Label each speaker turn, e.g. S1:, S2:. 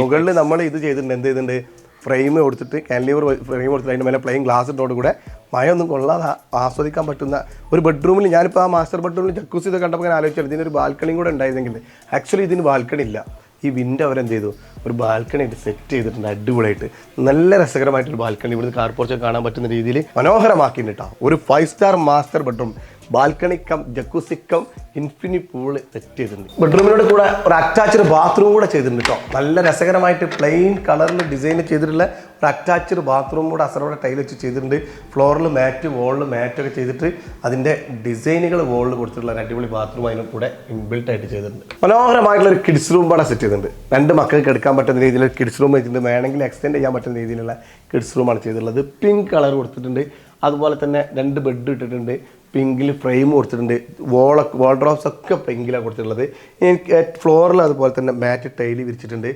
S1: മുകളിൽ നമ്മൾ ഇത് ചെയ്തിട്ടുണ്ട്. എന്ത് ചെയ്തിട്ടുണ്ട്? ഫ്രെയിം കൊടുത്തിട്ട് കാൻലിവർ ഫ്രെയിം കൊടുത്തിട്ട് അതിന്റെ മേലെ പ്ലെയിൻ ഗ്ലാസ് ഇട്ടോട് കൂടെ മഴയൊന്നും കൊള്ളാതെ ആസ്വദിക്കാൻ പറ്റുന്ന ഒരു ബെഡ്റൂമിൽ ഞാനിപ്പോൾ ആ മാസ്റ്റർ ബെഡ്റൂമിൽ ജക്കൂസ് ഇത് കണ്ടപ്പോൾ ഞാൻ ആലോചിച്ചത് ഇതിനൊരു ബാൽക്കണിയും കൂടെ ഉണ്ടായിരുന്നെങ്കിൽ. ആക്ച്വലി ഇതിന് ബാൽക്കണി ഇല്ല. ഈ വിൻഡോ അവരെന്ത് ചെയ്തു? ഒരു ബാൽക്കണി ആയിട്ട് സെറ്റ് ചെയ്തിട്ടുണ്ട് അടിപൊളിയായിട്ട്. നല്ല രസകരമായിട്ടൊരു ബാൽക്കണി ഇവിടുന്ന് കാർ പോർച്ചൊക്കെ കാണാൻ പറ്റുന്ന രീതിയിൽ മനോഹരമാക്കിയിട്ടുണ്ട് കേട്ടോ ഒരു five star master bedroom balcony cum jacuzzi cum infinity pool set ചെയ്തിട്ടുണ്ട്. ബെഡ്റൂമിനോട് കൂടെ ഒരു അറ്റാച്ച്ഡ് ബാത്റൂം കൂടെ ചെയ്തിട്ടുണ്ട് കേട്ടോ നല്ല രസകരമായിട്ട് പ്ലെയിൻ കളറിൽ ഡിസൈൻ ചെയ്തിട്ടുള്ള ഒരു അറ്റാച്ച്ഡ് ബാത്റൂം കൂടെ അസറോടെ ടൈൽ വെച്ച് ചെയ്തിട്ടുണ്ട്. ഫ്ലോറിൽ മാറ്റ് വോളിൽ മാറ്റൊക്കെ ചെയ്തിട്ട് അതിന്റെ ഡിസൈനുകൾ വോളിൽ കൊടുത്തിട്ടുള്ള ഒരു അടിപൊളി ബാത്റൂം അതിന് കൂടെ ഇൻബിൽട്ട് ആയിട്ട് ചെയ്തിട്ടുണ്ട്. മനോഹരമായിട്ടുള്ള ഒരു കിഡ്സ് റൂം കൂടെ സെറ്റ് ചെയ്തിട്ടുണ്ട്. രണ്ട് മക്കൾക്ക് എടുക്കാൻ പറ്റുന്ന രീതിയിൽ കിഡ്സ് റൂം വെച്ചിട്ടുണ്ട്. വേണമെങ്കിൽ എക്സ്റ്റെൻഡ് ചെയ്യാൻ പറ്റുന്ന രീതിയിലുള്ള കിഡ്സ് റൂമാണ് ചെയ്തിട്ടുള്ളത്. പിങ്ക് കളർ കൊടുത്തിട്ടുണ്ട്. അതുപോലെ തന്നെ രണ്ട് ബെഡ് ഇട്ടിട്ടുണ്ട് പിങ്കിൽ ഫ്രെയിം കൊടുത്തിട്ടുണ്ട് വാൾ വാൾഡ്രോപ്സ് ഒക്കെ പിങ്കിലാണ് കൊടുത്തിട്ടുള്ളത്. ഫ്ലോറിൽ അതുപോലെ തന്നെ മാറ്റ് ടൈൽ വിരിച്ചിട്ടുണ്ട്